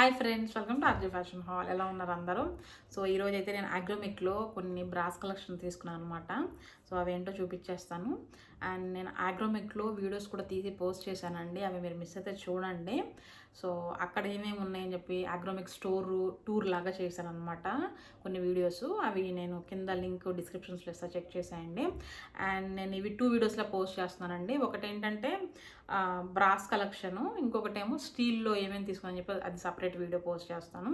Hi friends welcome to RG fashion hall ఎలా ఉన్నారు అందరూ? సో ఈరోజు అయితే నేను అగ్రోమిక్లో కొన్ని బ్రాస్ కలెక్షన్ తీసుకున్నాను అనమాట సో అవేంటో చూపించేస్తాను అండ్ నేను అగ్రోమిక్లో వీడియోస్ కూడా తీసి పోస్ట్ చేశానండి. అవి మీరు మిస్ అయితే చూడండి. సో అక్కడ ఏమేమి ఉన్నాయని చెప్పి అగ్రోమిక్ స్టోర్ టూర్ లాగా చేశాను అనమాట కొన్ని వీడియోస్ అవి నేను కింద లింక్ డిస్క్రిప్షన్స్లో ఇస్తా చెక్ చేసేయండి. అండ్ నేను ఇవి టూ వీడియోస్లో పోస్ట్ చేస్తున్నానండి. ఒకటి ఏంటంటే బ్రాస్ కలెక్షను ఇంకొకటేమో స్టీల్లో ఏమేమి తీసుకుని చెప్పి అది సపరేట్ వీడియో పోస్ట్ చేస్తాను.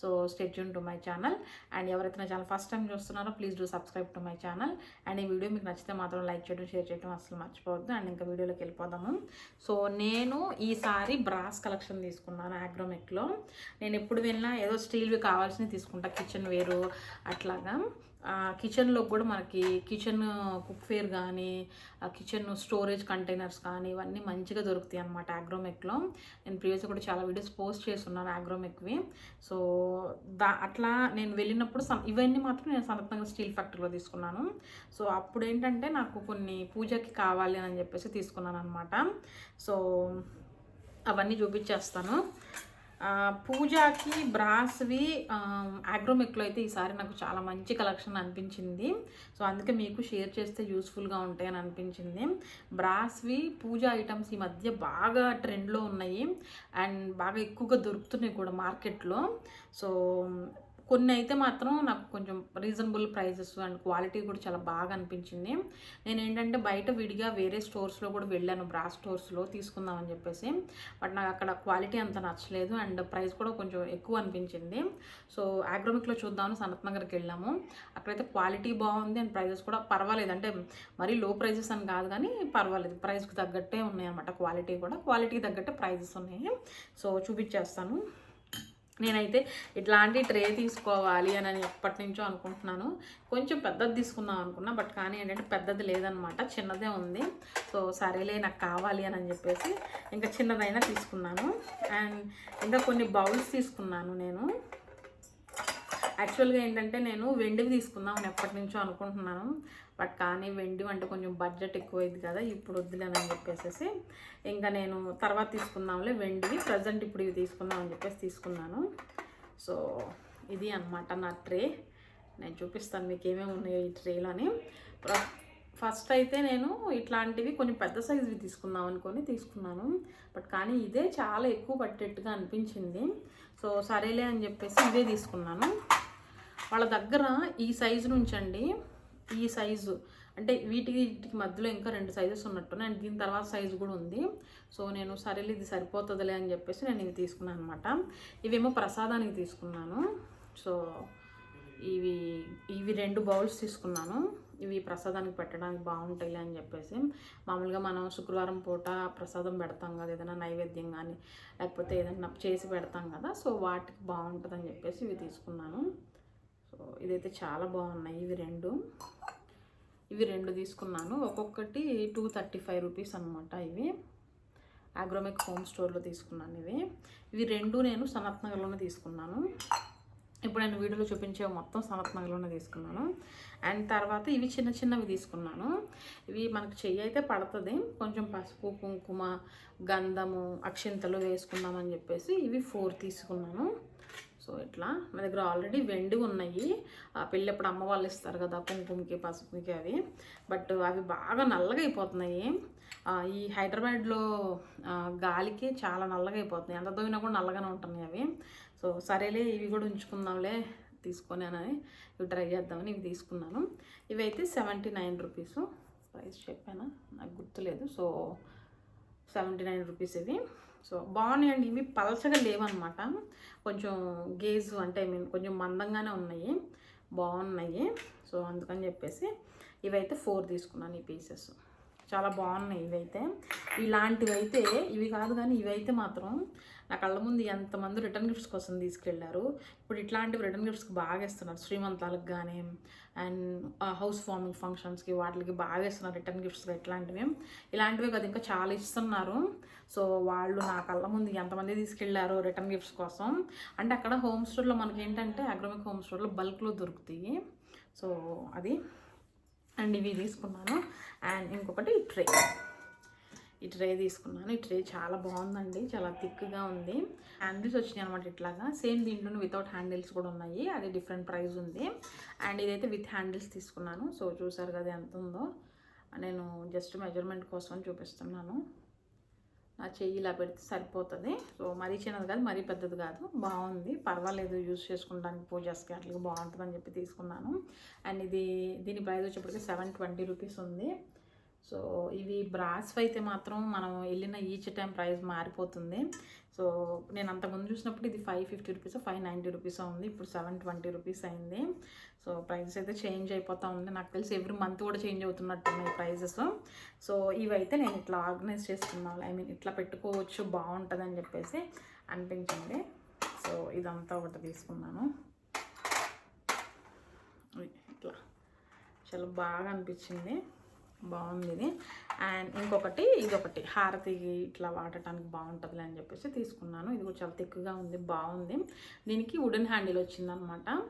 So stay tuned to my channel and ఎవరైతే నా ఛానల్ ఫస్ట్ టైం చూస్తున్నారో please do subscribe to my channel and ఈ వీడియో మీకు నచ్చితే మాత్రం లైక్ చేయడం షేర్ చేయడం అసలు మర్చిపోవద్దు. అండ్ ఇంకా వీడియోలోకి వెళ్ళిపోదాము. సో నేను ఈసారి బ్రాస్ కలెక్షన్ తీసుకున్నాను ఆగ్రోమెక్లో. నేను ఎప్పుడు వెళ్ళినా ఏదో స్టీల్వి కావాల్సినవి తీసుకుంటా కిచెన్ వేరు అట్లాగా. కిచెన్లో కూడా మనకి కిచెన్ కుక్వేర్ కానీ కిచెన్ స్టోరేజ్ కంటైనర్స్ కానీ ఇవన్నీ మంచిగా దొరుకుతాయి అనమాట ఆగ్రోమెక్లో. నేను ప్రీవియస్ కూడా చాలా వీడియోస్ పోస్ట్ చేస్తున్నాను ఆగ్రోమెక్వి. సో దా అట్లా నేను వెళ్ళినప్పుడు ఇవన్నీ మాత్రం నేను సంతంగా స్టీల్ ఫ్యాక్టరీలో తీసుకున్నాను. సో అప్పుడు ఏంటంటే నాకు కొన్ని పూజకి కావాలి అని చెప్పేసి తీసుకున్నాను అనమాట సో అవన్నీ చూపించేస్తాను. పూజాకి బ్రాస్వి ఆగ్రోమిక్లో అయితే ఈసారి నాకు చాలా మంచి కలెక్షన్ అనిపించింది. సో అందుకే మీకు షేర్ చేస్తే యూస్ఫుల్గా ఉంటాయని అనిపించింది. బ్రాస్వి పూజ ఐటమ్స్ ఈ మధ్య బాగా ట్రెండ్లో ఉన్నాయి. అండ్ బాగా ఎక్కువగా దొరుకుతున్నాయి కూడా మార్కెట్లో. సో కొన్ని అయితే మాత్రం నాకు కొంచెం రీజనబుల్ ప్రైజెస్ అండ్ క్వాలిటీ కూడా చాలా బాగా అనిపించింది. నేను ఏంటంటే బయట విడిగా వేరే స్టోర్స్లో కూడా వెళ్ళాను బ్రా స్టోర్స్లో తీసుకుందామని చెప్పేసి. బట్ నాకు అక్కడ క్వాలిటీ అంత నచ్చలేదు అండ్ ప్రైస్ కూడా కొంచెం ఎక్కువ అనిపించింది. సో ఆగ్రోమిక్లో చూద్దామని సనత్ నగర్కి వెళ్ళాము. అక్కడైతే క్వాలిటీ బాగుంది అండ్ ప్రైజెస్ కూడా పర్వాలేదు. అంటే మరీ లో ప్రైజెస్ అని కాదు కానీ పర్వాలేదు. ప్రైస్కి తగ్గట్టే ఉన్నాయి అనమాట క్వాలిటీ కూడా. క్వాలిటీకి తగ్గట్టే ప్రైజెస్ ఉన్నాయి. సో చూపించేస్తాను. నేనైతే ఇట్లాంటి ట్రే తీసుకోవాలి అని అని ఎప్పటి నుంచో అనుకుంటున్నాను. కొంచెం పెద్దది తీసుకుందాం అనుకున్నా బట్ కానీ ఏంటంటే పెద్దది లేదనమాట చిన్నదే ఉంది. సో సరేలే నాకు కావాలి అని చెప్పేసి ఇంకా చిన్నదైనా తీసుకున్నాను. అండ్ ఇంకా కొన్ని బౌల్స్ తీసుకున్నాను నేను. యాక్చువల్గా ఏంటంటే నేను వెండివి తీసుకుందామని ఎప్పటి నుంచో అనుకుంటున్నాను. బట్ కానీ వెండి అంటే కొంచెం బడ్జెట్ ఎక్కువైంది కదా ఇప్పుడు వద్దులేనని చెప్పేసి ఇంకా నేను తర్వాత తీసుకుందాంలే వెండివి ప్రజెంట్ ఇప్పుడు ఇవి తీసుకుందాం అని చెప్పేసి తీసుకున్నాను. సో ఇది అనమాట నా ట్రే. నేను చూపిస్తాను మీకు ఏమేమి ఉన్నాయో ఈ ట్రేలో అని ఫస్ట్ అయితే నేను ఇట్లాంటివి కొంచెం పెద్ద సైజువి తీసుకుందాం అనుకొని తీసుకున్నాను. బట్ కానీ ఇదే చాలా ఎక్కువ పట్టేట్టుగా అనిపించింది. సో సరేలే అని చెప్పేసి ఇదే తీసుకున్నాను. వాళ్ళ దగ్గర ఈ సైజు నుంచి అండి ఈ సైజు అంటే వీటికి వీటికి మధ్యలో ఇంకా రెండు సైజెస్ ఉన్నట్టు అండ్ దీని తర్వాత సైజు కూడా ఉంది. సో నేను సరేలే ఇది సరిపోతుందిలే అని చెప్పేసి నేను ఇవి తీసుకున్నాను అనమాట ఇవేమో ప్రసాదానికి తీసుకున్నాను. సో ఇవి ఇవి రెండు బౌల్స్ తీసుకున్నాను. ఇవి ప్రసాదానికి పెట్టడానికి బాగుంటాయి అని చెప్పేసి. మామూలుగా మనం శుక్రవారం పూట ప్రసాదం పెడతాం కదా ఏదైనా నైవేద్యం కానీ లేకపోతే ఏదైనా చేసి పెడతాం కదా సో వాటికి బాగుంటుందని చెప్పేసి ఇవి తీసుకున్నాను. ఇదైతే చాలా బాగున్నాయి ఇవి రెండు. ఇవి రెండు తీసుకున్నాను. ఒక్కొక్కటి టూ థర్టీ ఫైవ్ రూపీస్ అనమాట ఇవి. ఆగ్రోమిక్ హోమ్ స్టోర్లో తీసుకున్నాను ఇవి. ఇవి రెండు నేను సనత్ నగర్లోనే తీసుకున్నాను. ఇప్పుడు నేను వీడియోలో చూపించే మొత్తం సనత్ నగర్లోనే తీసుకున్నాను. అండ్ తర్వాత ఇవి చిన్న చిన్నవి తీసుకున్నాను. ఇవి మనకు చెయ్యి అయితే పడుతుంది. కొంచెం పసుపు కుంకుమ గంధము అక్షింతలు వేసుకుందామని చెప్పేసి ఇవి ఫోర్ తీసుకున్నాను. సో ఇట్లా మన దగ్గర ఆల్రెడీ వెండి ఉన్నాయి. ఆ పెళ్ళప్పుడు అమ్మ వాళ్ళు ఇస్తారు కదా కుంకుమకి పసుపుకి అవి. బట్ అవి బాగా నల్లగా అయిపోతున్నాయి. ఈ హైదరాబాద్లో గాలికి చాలా నల్లగా అయిపోతున్నాయి. ఎంత దోగినా కూడా నల్లగానే ఉంటున్నాయి అవి. సో సరేలే ఇవి కూడా ఉంచుకుందాంలే తీసుకొని అని ఇవి ట్రై చేద్దామని ఇవి తీసుకున్నాను. ఇవి అయితే సెవెంటీ నైన్ రూపీస్. ప్రైస్ చెప్పాను? నాకు గుర్తులేదు. సో సెవెంటీ నైన్ రూపీస్ ఇవి. సో బాగున్నాయండి. ఇవి పలచగా లేవన్నమాట. కొంచెం గేజ్ అంటే ఐ మీన్ కొంచెం మందంగానే ఉన్నాయి. బాగున్నాయి. సో అందుకని చెప్పేసి ఇవైతే ఫోర్ తీసుకున్నాను ఈ పీసెస్. చాలా బాగున్నాయి ఇవైతే. ఇలాంటివి అయితే ఇవి కాదు కానీ ఇవైతే మాత్రం నా కళ్ళ ముందు ఎంతమంది రిటర్న్ గిఫ్ట్స్ కోసం తీసుకెళ్ళారు ఇప్పుడు ఇట్లాంటివి రిటర్న్ గిఫ్ట్స్కి బాగా ఇస్తున్నారు. శ్రీమంతాలకు కానీ అండ్ హౌస్ ఫార్మింగ్ ఫంక్షన్స్కి వాటికి బాగా ఇస్తున్నారు రిటర్న్ గిఫ్ట్స్గా ఇట్లాంటివి. ఇలాంటివి కదా ఇంకా చాలా ఇస్తున్నారు. సో వాళ్ళు నా కళ్ళ ముందు ఎంతమంది తీసుకెళ్ళారు రిటర్న్ గిఫ్ట్స్ కోసం. అంటే అక్కడ హోమ్ స్టోర్లో మనకి ఏంటంటే అగ్రోమిక్ హోమ్ స్టోర్లో బల్క్లో దొరుకుతాయి. సో అది అండ్ ఇవి తీసుకున్నాను. అండ్ ఇంకొకటి ట్రే. ఈ ట్రే తీసుకున్నాను. ఈ ట్రే చాలా బాగుందండి. చాలా థిక్గా ఉంది. హ్యాండిల్స్ వచ్చినాయి అనమాట ఇట్లాగా. సేమ్ దీంట్లోనే వితౌట్ హ్యాండిల్స్ కూడా ఉన్నాయి. అది డిఫరెంట్ ప్రైస్ ఉంది. అండ్ ఇదైతే విత్ హ్యాండిల్స్ తీసుకున్నాను. సో చూసారు కదా ఎంత ఉందో. నేను జస్ట్ మెజర్మెంట్ కోసం చూపిస్తున్నాను. నా చెయ్యి ఇలా పెడితే సరిపోతుంది. సో మరీ చిన్నది కాదు మరీ పెద్దది కాదు. బాగుంది. పర్వాలేదు యూజ్ చేసుకుంటానికి పూజస్కి అట్లా బాగుంటుందని చెప్పి తీసుకున్నాను. అండ్ ఇది దీని ప్రైస్ వచ్చేప్పటికి సెవెన్ ట్వంటీ రూపీస్ ఉంది. సో ఇవి బ్రాస్ అయితే మాత్రం మనం వెళ్ళిన ఈచ్ టైం ప్రైస్ మారిపోతుంది. సో నేను అంతకుముందు చూసినప్పుడు ఇది five fifty rupees five ninety rupees ఉంది. ఇప్పుడు సెవెన్ ట్వంటీ రూపీస్ అయింది. సో ప్రైజెస్ అయితే చేంజ్ అయిపోతూ ఉంది. నాకు తెలిసి ఎవ్రీ మంత్ కూడా చేంజ్ అవుతున్నట్టున్నాయి ప్రైజెస్ సో ఇవైతే నేను ఇట్లా ఆర్గనైజ్ చేసుకున్నాను ఐ మీన్ ఇట్లా పెట్టుకోవచ్చు బాగుంటుంది అని చెప్పేసి అనిపించింది. సో ఇదంతా ఒకటి తీసుకున్నాను. ఇట్లా. చాలా బాగా అనిపించింది. బాగుంది ఇది. అండ్ ఇంకొకటి ఇదొకటి హారతి ఇట్లా వాడటానికి బాగుంటుంది అని చెప్పేసి తీసుకున్నాను. ఇది కూడా చాలా తిక్కుగా ఉంది బాగుంది. దీనికి వుడెన్ హ్యాండిల్ వచ్చిందనమాట.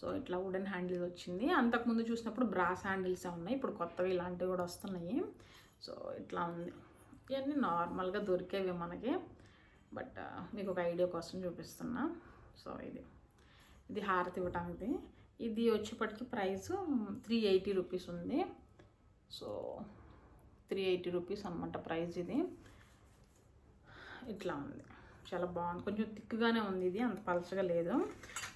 సో ఇట్లా వుడెన్ హ్యాండిల్ వచ్చింది. అంతకుముందు చూసినప్పుడు బ్రాస్ హ్యాండిల్సే ఉన్నాయి. ఇప్పుడు కొత్తవి ఇలాంటివి కూడా వస్తున్నాయి. సో ఇట్లా ఉంది. ఇవన్నీ నార్మల్గా దొరికేవి మనకి. బట్ మీకు ఒక ఐడియా కోసం చూపిస్తున్నా. సో ఇది. ఇది హారతి ఇవ్వటానికి ఇది వచ్చేప్పటికి ప్రైస్ త్రీ ఎయిటీ రూపీస్ ఉంది. సో త్రీ ఎయిటీ రూపీస్ అనమాట ప్రైస్ ఇది. ఇట్లా ఉంది. చాలా బాగుంది. కొంచెం థిక్గానే ఉంది ఇది. అంత పలచగా లేదు.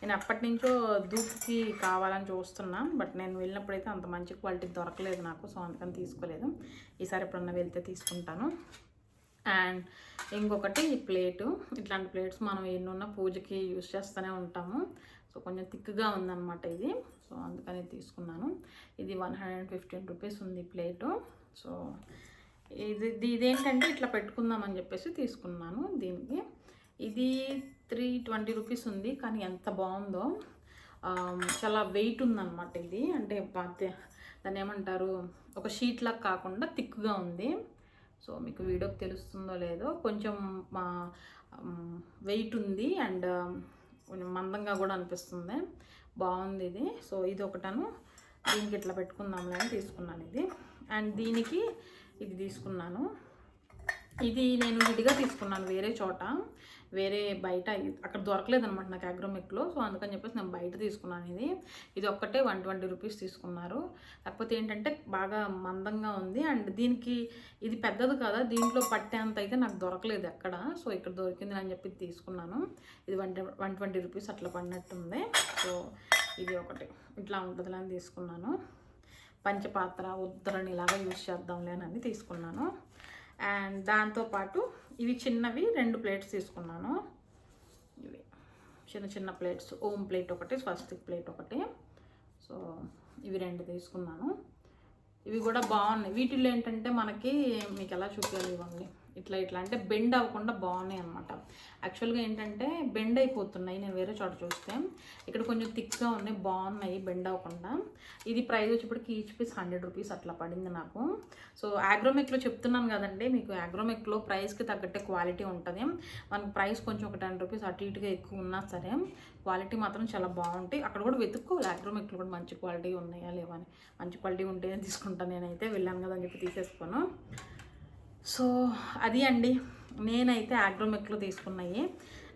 నేను అప్పటి నుంచో దూపుకి కావాలని చూస్తున్నా. బట్ నేను వెళ్ళినప్పుడైతే అంత మంచి క్వాలిటీ దొరకలేదు నాకు. సో అందుకని తీసుకోలేదు. ఈసారి ఎప్పుడన్నా వెళ్తే తీసుకుంటాను. అండ్ ఇంకొకటి ఈ ప్లేటు. ఇట్లాంటి ప్లేట్స్ మనం ఎన్నున్న పూజకి యూస్ చేస్తూనే ఉంటాము. సో కొంచెం థిక్గా ఉందన్నమాట ఇది. సో అందుకని తీసుకున్నాను. ఇది వన్ హండ్రెడ్ ఫిఫ్టీన్ రూపీస్ ఉంది ప్లేటు. సో ఇది ఇదేంటంటే ఇట్లా పెట్టుకుందామని చెప్పేసి తీసుకున్నాను దీనికి. ఇది త్రీ ట్వంటీ రూపీస్ ఉంది కానీ ఎంత బాగుందో. చాలా వెయిట్ ఉందన్నమాట ఇది. అంటే దాన్ని ఏమంటారు ఒక షీట్లా కాకుండా థిక్గా ఉంది. సో మీకు వీడియోకి తెలుస్తుందో లేదో కొంచెం వెయిట్ ఉంది అండ్ కొంచెం మందంగా కూడా అనిపిస్తుంది. బాగుంది ఇది. సో ఇది ఒకటను. దీనికి ఇట్లా పెట్టుకుందాంలే అని తీసుకున్నాను ఇది. అండ్ దీనికి ఇది తీసుకున్నాను. ఇది నేను విడిగా తీసుకున్నాను వేరే చోట. వేరే బయట అక్కడ దొరకలేదు అనమాట నాకు అగ్రోమిక్లో. సో అందుకని చెప్పేసి నేను బయట తీసుకున్నాను ఇది. ఇది ఒక్కటే వన్ ట్వంటీ రూపీస్ తీసుకున్నారు. కాకపోతే ఏంటంటే బాగా మందంగా ఉంది. అండ్ దీనికి ఇది పెద్దది కదా? దీంట్లో పట్టేంత అయితే నాకు దొరకలేదు ఎక్కడ. సో ఇక్కడ దొరికింది అని చెప్పి తీసుకున్నాను. ఇది వన్ వన్ ట్వంటీ రూపీస్ అట్లా పడినట్టుంది. సో ఇది ఒకటి. ఇట్లా ఉంటుంది అని తీసుకున్నాను. పంచపాత్ర ఉద్దరణి ఇలాగా యూజ్ చేద్దాంలే అని తీసుకున్నాను. అండ్ దాంతోపాటు ఇవి చిన్నవి రెండు ప్లేట్స్ తీసుకున్నాను. ఇవి చిన్న చిన్న ప్లేట్స్ ఓమ్ ప్లేట్ ఒకటి స్వస్తిక్ ప్లేట్ ఒకటి. సో ఇవి రెండు తీసుకున్నాను. ఇవి కూడా బాగున్నాయి. వీటిల్లో ఏంటంటే మనకి మీకు ఎలా చూపించాలి ఇవన్నీ? ఇట్లా ఇట్లా అంటే బెండ్ అవ్వకుండా బాగున్నాయి అనమాట యాక్చువల్గా ఏంటంటే బెండ్ అయిపోతున్నాయి నేను వేరే చోట చూస్తే. ఇక్కడ కొంచెం థిక్గా ఉన్నాయి బాగున్నాయి బెండ్ అవ్వకుండా. ఇది ప్రైస్ వచ్చేప్పటికి ఈచ్ పీస్ హండ్రెడ్ రూపీస్ అట్లా పడింది నాకు. సో ఆగ్రోమెక్లో చెప్తున్నాను కదండి మీకు ఆగ్రోమెక్లో ప్రైస్కి తగ్గట్టే క్వాలిటీ ఉంటుంది. మనకు ప్రైస్ కొంచెం ఒక టెన్ రూపీస్ అటు ఇటుగా ఎక్కువ ఉన్నా సరే క్వాలిటీ మాత్రం చాలా బాగుంటాయి. అక్కడ కూడా వెతుక్కోవాలి ఆగ్రోమెక్లో కూడా మంచి క్వాలిటీ ఉన్నాయా లేవా అని. మంచి క్వాలిటీ ఉంటేనే తీసుకుంటాను నేనైతే వెళ్ళాను కదా అని చెప్పి తీసేసుకోను సో అది అండి. నేనైతే ఆగ్రోమెక్లో తీసుకున్నాయి.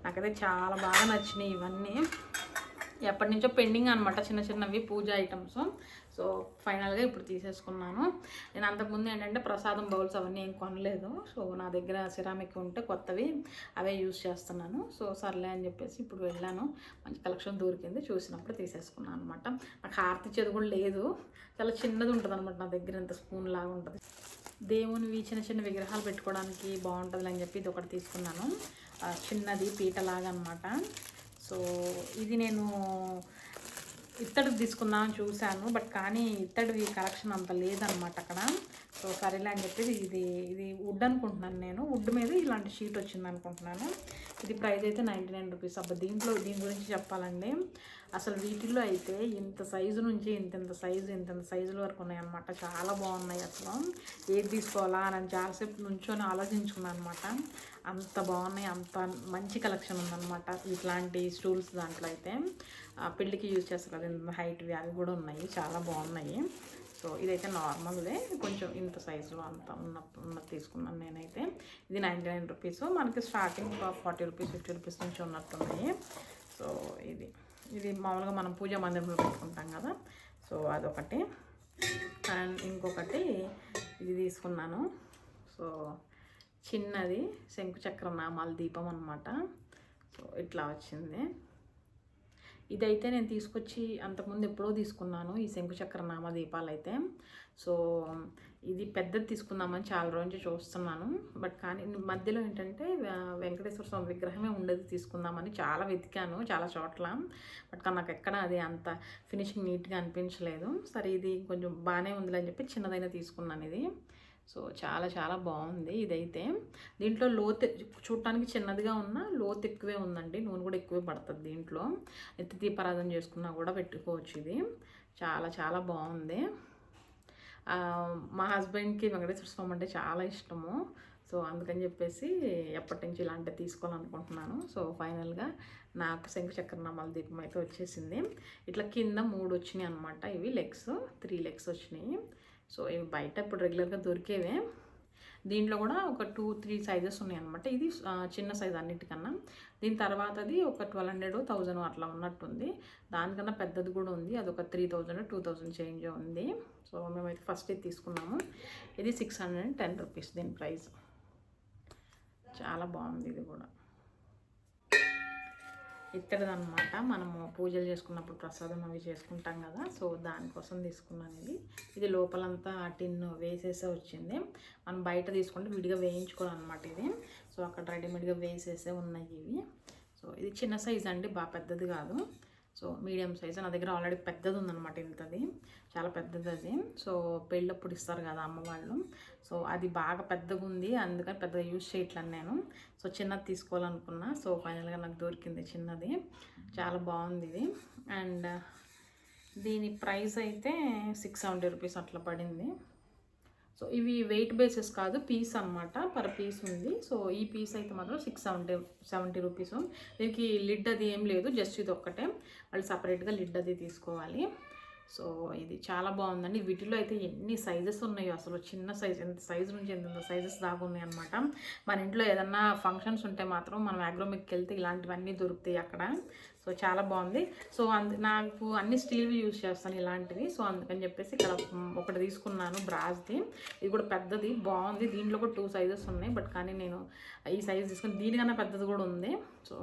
నాకైతే చాలా బాగా నచ్చినాయి ఇవన్నీ. ఎప్పటి నుంచో పెండింగ్ అనమాట చిన్న చిన్నవి పూజ ఐటమ్స్. సో ఫైనల్గా ఇప్పుడు తీసేసుకున్నాను. నేను అంతకుముందు ఏంటంటే ప్రసాదం బౌల్స్ అవన్నీ ఏం కొనలేదు. సో నా దగ్గర సిరామిక్ ఉంటే కొత్తవి అవే యూస్ చేస్తున్నాను. సో సర్లే అని చెప్పేసి ఇప్పుడు వెళ్ళాను. మంచి కలెక్షన్ దొరికింది. చూసినప్పుడు తీసేసుకున్నాను అనమాట నాకు హారతి చేదు కూడా లేదు. చాలా చిన్నది ఉంటుంది అనమాట నా దగ్గర ఇంత స్పూన్ లాగా ఉంటుంది. దేవునివి చిన్న చిన్న విగ్రహాలు పెట్టుకోవడానికి బాగుంటుంది అని చెప్పి ఇది ఒకటి తీసుకున్నాను. చిన్నది పీటలాగా అనమాట సో ఇది నేను ఇత్తడి తీసుకుందామని చూశాను బట్ కానీ ఇత్తడివి కలెక్షన్ అంత లేదనమాట అక్కడ. సో సరేలే అని చెప్పి ఇది ఇది వుడ్ అనుకుంటున్నాను నేను. వుడ్ మీద ఇలాంటి షీట్ వచ్చింది అనుకుంటున్నాను. ఇది ప్రైస్ అయితే నైంటీ నైన్ రూపీస్. అబ్బా దీంట్లో దీని గురించి చెప్పాలండి. అసలు వీటిల్లో అయితే ఇంత సైజు నుంచి ఇంత ఇంత సైజు ఇంత సైజుల వరకు ఉన్నాయన్నమాట. చాలా బాగున్నాయి అసలు. ఏది తీసుకోవాలా అని చాలాసేపు నుంచొని ఆలోచించుకున్నాను అనమాట అంత బాగున్నాయి అంత మంచి కలెక్షన్ ఉందన్నమాట. ఇట్లాంటి స్టూల్స్ దాంట్లో అయితే పెళ్ళికి యూజ్ చేస్తారు కదా హైట్వి అవి కూడా ఉన్నాయి. చాలా బాగున్నాయి. సో ఇదైతే నార్మల్దే. కొంచెం ఇంత సైజులో అంత ఉన్న ఉన్నది తీసుకున్నాను నేనైతే. ఇది నైంటీ నైన్ రూపీస్. మనకి starting forty rupees fifty rupees నుంచి ఉన్నట్టున్నాయి. సో ఇది. ఇది మామూలుగా మనం పూజా మందిరంలో పెట్టుకుంటాం కదా. సో అదొకటి. అండ్ ఇంకొకటి ఇది తీసుకున్నాను. సో చిన్నది శంకు చక్ర నామాల దీపం అనమాట సో ఇట్లా వచ్చింది. ఇదైతే నేను తీసుకొచ్చి అంతకుముందు ఎప్పుడో తీసుకున్నాను ఈ శంకుచక్ర నామ దీపాలు అయితే సో ఇది పెద్దది తీసుకుందామని చాలా రోజు నుంచి చూస్తున్నాను. బట్ కానీ మధ్యలో ఏంటంటే వెంకటేశ్వర స్వామి విగ్రహమే ఉండేది తీసుకుందామని చాలా వెతికాను చాలా చోట్ల. బట్ కానీ నాకు ఎక్కడ అది అంత ఫినిషింగ్ నీట్గా అనిపించలేదు. సరే ఇది కొంచెం బాగానే ఉందిలే అని చెప్పి చిన్నదైనా తీసుకున్నాను ఇది. సో చాలా చాలా బాగుంది ఇదైతే. దీంట్లో లోతు చూడటానికి చిన్నదిగా ఉన్న లోతు ఎక్కువే ఉందండి. నూనె కూడా ఎక్కువే పడుతుంది దీంట్లో. ఎత్తి దీపారాధన చేసుకున్నా కూడా పెట్టుకోవచ్చు ఇది. చాలా చాలా బాగుంది. మా హస్బెండ్కి వెంకటేశ్వర స్వామి అంటే చాలా ఇష్టము. సో అందుకని చెప్పేసి ఎప్పటి నుంచి ఇలాంటివి తీసుకోవాలనుకుంటున్నాను. సో ఫైనల్గా నాకు శంఖచక్ర నమల దీపం అయితే వచ్చేసింది. ఇట్లా కింద మూడు వచ్చినాయి అనమాట ఇవి లెగ్స్. త్రీ లెగ్స్ వచ్చినాయి. సో ఇవి బయట ఇప్పుడు రెగ్యులర్గా దొరికేవే. దీంట్లో కూడా ఒక టూ త్రీ సైజెస్ ఉన్నాయి అనమాట ఇది చిన్న సైజ్ అన్నిటికన్నా. దీని తర్వాతది ఒక ట్వెల్వ్ హండ్రెడ్ థౌజండ్ అట్లా ఉన్నట్టుంది. దానికన్నా పెద్దది కూడా ఉంది. అది ఒక three thousand two thousand change ఉంది. సో మేమైతే ఫస్ట్ ఇది తీసుకున్నాము. ఇది six hundred and ten rupees దీని ప్రైస్. చాలా బాగుంది ఇది కూడా. ఇత్తడిదనమాట మనము పూజలు చేసుకున్నప్పుడు ప్రసాదం అవి చేసుకుంటాం కదా సో దానికోసం తీసుకున్నాను ఇది ఇది లోపలంతా టిన్ వేసేసే వచ్చింది. మనం బయట తీసుకుంటే విడిగా వేయించుకోవాలన్నమాట ఇది. సో అక్కడ రెడీమేడ్గా వేసేసే ఉన్నాయి ఇవి. సో ఇది చిన్న సైజ్ అండి బాగా పెద్దది కాదు. సో మీడియం సైజ్ నా దగ్గర ఆల్రెడీ పెద్దది ఉందన్నమాట ఇంతది. చాలా పెద్దది అది సో పెళ్ళప్పుడు ఇస్తారు కదా అమ్మవాళ్ళు సో అది బాగా పెద్దగా ఉంది అందుకని పెద్దగా యూజ్ చేయట్లేను నేను. సో చిన్నది తీసుకోవాలనుకున్నా. సో ఫైనల్గా నాకు దొరికింది చిన్నది. చాలా బాగుంది ఇది. అండ్ దీని ప్రైస్ అయితే సిక్స్ సెవెంటీ రూపీస్ అట్లా పడింది. సో ఇవి వెయిట్ బేసెస్ కాదు పీస్ అన్నమాట పర్ పీస్ ఉంది. సో ఈ పీస్ అయితే మాత్రం సిక్స్ సెవెంటీ సెవెంటీ రూపీస్ దీనికి లిడ్ అది ఏం లేదు జస్ట్ ఇది ఒక్కటే. వాళ్ళు సపరేట్గా లిడ్ అది తీసుకోవాలి. సో ఇది చాలా బాగుందండి. వీటిలో అయితే ఎన్ని సైజెస్ ఉన్నాయో అసలు చిన్న సైజ్ ఎంత సైజు నుంచి ఎంత సైజెస్ దాకా ఉన్నాయి అనమాట మన ఇంట్లో ఏదన్నా ఫంక్షన్స్ ఉంటే మాత్రం మనం అగ్రోమిక్కి వెళ్తే ఇలాంటివన్నీ దొరుకుతాయి అక్కడ. సో చాలా బాగుంది. సో అందు నాకు అన్ని స్టీల్వి యూజ్ చేస్తాను ఇలాంటివి. సో అందుకని చెప్పేసి ఇక్కడ ఒకటి తీసుకున్నాను బ్రాస్ది. ఇది కూడా పెద్దది బాగుంది. దీంట్లో కూడా టూ సైజెస్ ఉన్నాయి. బట్ కానీ నేను ఈ సైజ్ తీసుకుని దీనికన్నా పెద్దది కూడా ఉంది. సో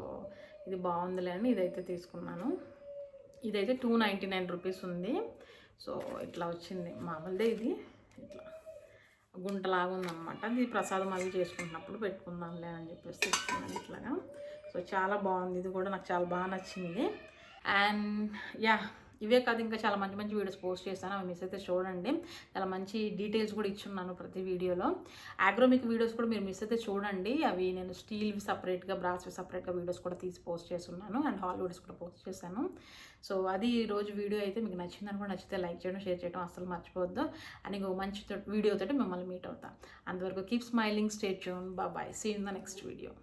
ఇది బాగుందిలే అని ఇదైతే తీసుకున్నాను. ఇదైతే టూ నైంటీ నైన్ రూపీస్ ఉంది. సో ఇట్లా వచ్చింది. మామూలుదే ఇది. ఇట్లా గుంటలాగా ఉందన్నమాట ఇది ప్రసాదం అవి చేసుకుంటున్నప్పుడు పెట్టుకుందాంలే అని చెప్పేసి తీసుకున్నాను ఇట్లాగా. సో చాలా బాగుంది. ఇది కూడా నాకు చాలా బాగా నచ్చింది. అండ్ యా ఇవే కాదు ఇంకా చాలా మంచి మంచి వీడియోస్ పోస్ట్ చేశాను. అవి మిస్ అయితే చూడండి. చాలా మంచి డీటెయిల్స్ కూడా ఇచ్చున్నాను ప్రతి వీడియోలో. ఆగ్రోమిక్ వీడియోస్ కూడా మీరు మిస్ అయితే చూడండి. అవి నేను స్టీల్వి సపరేట్గా బ్రాస్వి సపరేట్గా వీడియోస్ కూడా తీసి పోస్ట్ చేస్తున్నాను. అండ్ హాలీవుడ్స్ కూడా పోస్ట్ చేశాను. సో అది రోజు వీడియో అయితే మీకు నచ్చిందని కూడా నచ్చితే లైక్ చేయడం షేర్ చేయడం అసలు మర్చిపోవద్దు. అని ఇంకో మంచి వీడియోతో మిమ్మల్ని మీట్ అవుతాం. అంతవరకు keep smiling stay tuned bye see in the next video